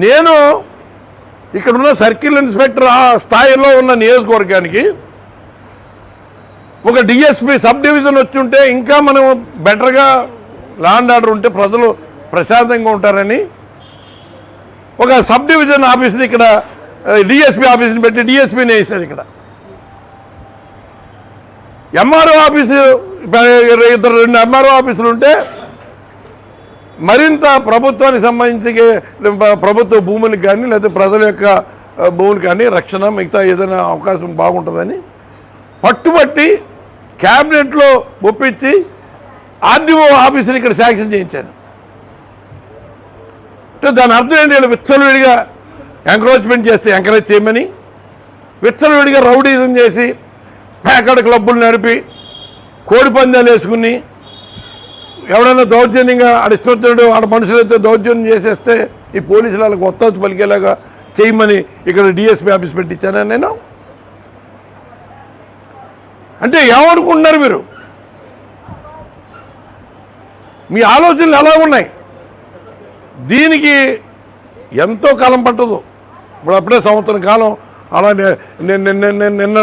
నేను ఇక్కడ ఉన్న సర్కిల్ ఇన్స్పెక్టర్ ఆ స్థాయిలో ఉన్న నియోజకవర్గానికి ఒక డిఎస్పి సబ్ డివిజన్ వచ్చి ఉంటే ఇంకా మనం బెటర్గా ల్యాండ్ ఆర్డర్ ఉంటే ప్రజలు ప్రశాంతంగా ఉంటారని ఒక సబ్ డివిజన్ ఆఫీస్ని ఇక్కడ డిఎస్పి ఆఫీస్ని పెట్టి డిఎస్పీని వేశారు ఇక్కడ. ఎంఆర్ఓ ఆఫీసు ఇద్దరు రెండు ఎంఆర్ఓ ఆఫీసులు ఉంటే మరింత ప్రభుత్వానికి సంబంధించి ప్రభుత్వ భూములకు కానీ లేకపోతే ప్రజల యొక్క భూములు కానీ రక్షణ మిగతా ఏదైనా అవకాశం బాగుంటుందని పట్టుబట్టి క్యాబినెట్లో ఒప్పించి ఆర్డీఓ ఆఫీసుని ఇక్కడ శాంక్షన్ చేయించాను అంటే దాని అర్థం ఏంటి? వీళ్ళు విచ్చలవిడిగా ఎంకరేజ్మెంట్ చేస్తే ఎంకరేజ్ చేయమని విచ్చలవిడిగా రౌడీజం చేసి ప్యాకెట్ క్లబ్బులు నడిపి కోడి పందాలు వేసుకుని ఎవడైనా దౌర్జన్యంగా ఆడ అడిష్టొచ్చాడు ఆడ మనుషులైతే దౌర్జన్యం చేసేస్తే ఈ పోలీసులు వాళ్ళకి ఒత్తవచ్చు పలికేలాగా చేయమని ఇక్కడ డిఎస్పీ ఆఫీస్ పెట్టించానా నేను? అంటే ఏమనుకుంటున్నారు మీరు? మీ ఆలోచనలు ఎలా ఉన్నాయి? దీనికి ఎంతో కాలం పట్టదు. ఇప్పుడు అప్పుడే సంవత్సరం కాలం. అలా నిన్న